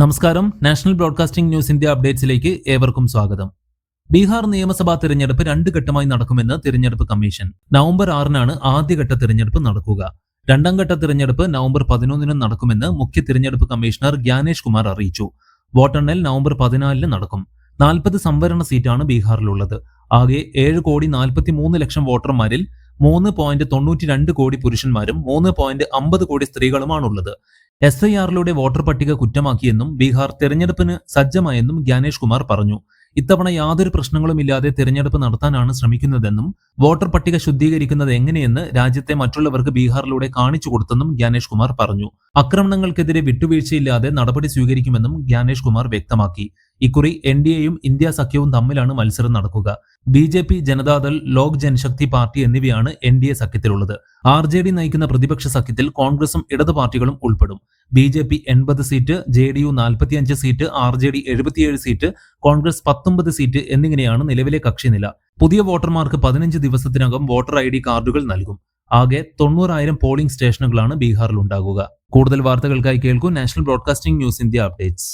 നമസ്കാരം. National broadcasting news India അപ്ഡേറ്റ്സിലേക്ക് ഏവർക്കും സ്വാഗതം. ബീഹാർ നിയമസഭാ തിരഞ്ഞെടുപ്പ് രണ്ട് ഘട്ടമായി നടക്കുമെന്ന് തിരഞ്ഞെടുപ്പ് കമ്മീഷൻ. നവംബർ ആറിനാണ് ആദ്യഘട്ട തിരഞ്ഞെടുപ്പ് നടക്കുക. രണ്ടാം ഘട്ട തിരഞ്ഞെടുപ്പ് നവംബർ പതിനൊന്നിനും നടക്കുമെന്ന് മുഖ്യ തിരഞ്ഞെടുപ്പ് കമ്മീഷണർ ഗ്യാനേഷ് കുമാർ അറിയിച്ചു. വോട്ടെണ്ണൽ നവംബർ പതിനാലിന് നടക്കും. നാൽപ്പത് സംവരണ സീറ്റാണ് ബീഹാറിലുള്ളത്. ആകെ ഏഴ് കോടി നാൽപ്പത്തി മൂന്ന് ലക്ഷം വോട്ടർമാരിൽ മൂന്ന് പോയിന്റ് തൊണ്ണൂറ്റി രണ്ട് കോടി പുരുഷന്മാരും മൂന്ന് പോയിന്റ് അമ്പത് കോടി സ്ത്രീകളുമാണുള്ളത്. എസ് ഐ ആറിലൂടെ വോട്ടർ പട്ടിക കുറ്റമാക്കിയെന്നും ബീഹാർ തെരഞ്ഞെടുപ്പിന് സജ്ജമായെന്നും ഗ്യാനേഷ് കുമാർ പറഞ്ഞു. ഇത്തവണ യാതൊരു പ്രശ്നങ്ങളുമില്ലാതെ തിരഞ്ഞെടുപ്പ് നടത്താനാണ് ശ്രമിക്കുന്നതെന്നും വോട്ടർ പട്ടിക ശുദ്ധീകരിക്കുന്നത് എങ്ങനെയെന്ന് രാജ്യത്തെ മറ്റുള്ളവർക്ക് ബീഹാറിലൂടെ കാണിച്ചു കൊടുത്തെന്നും ഗ്യാനേഷ് കുമാർ പറഞ്ഞു. ആക്രമണങ്ങൾക്കെതിരെ വിട്ടുവീഴ്ചയില്ലാതെ നടപടി സ്വീകരിക്കുമെന്നും ഗ്യാനേഷ് കുമാർ വ്യക്തമാക്കി. ഇക്കുറി എൻ ഡി എയും ഇന്ത്യ സഖ്യവും തമ്മിലാണ് മത്സരം നടക്കുക. B J P Janata Dal Lok Janshakti party എന്നിവയാണ് എൻ ഡി എ സഖ്യത്തിലുള്ളത്. ആർ ജെ ഡി നയിക്കുന്ന പ്രതിപക്ഷ സഖ്യത്തിൽ കോൺഗ്രസും ഇടതു പാർട്ടികളും ഉൾപ്പെടും. ബി ജെ പി എൺപത് സീറ്റ് ജെ ഡി യു നാൽപ്പത്തിയഞ്ച് സീറ്റ് ആർ ജെ ഡി എഴുപത്തിയേഴ് സീറ്റ് കോൺഗ്രസ് പത്തൊമ്പത് സീറ്റ് എന്നിങ്ങനെയാണ് നിലവിലെ കക്ഷിനില പുതിയ വോട്ടർമാർക്ക് പതിനഞ്ച് ദിവസത്തിനകം വോട്ടർ ഐ ഡി കാർഡുകൾ നൽകും. ആകെ തൊണ്ണൂറായിരം പോളിംഗ് സ്റ്റേഷനുകളാണ് ബീഹാറിൽ ഉണ്ടാകുക. കൂടുതൽ വാർത്തകൾക്കായി കേൾക്കൂ national broadcasting news India updates.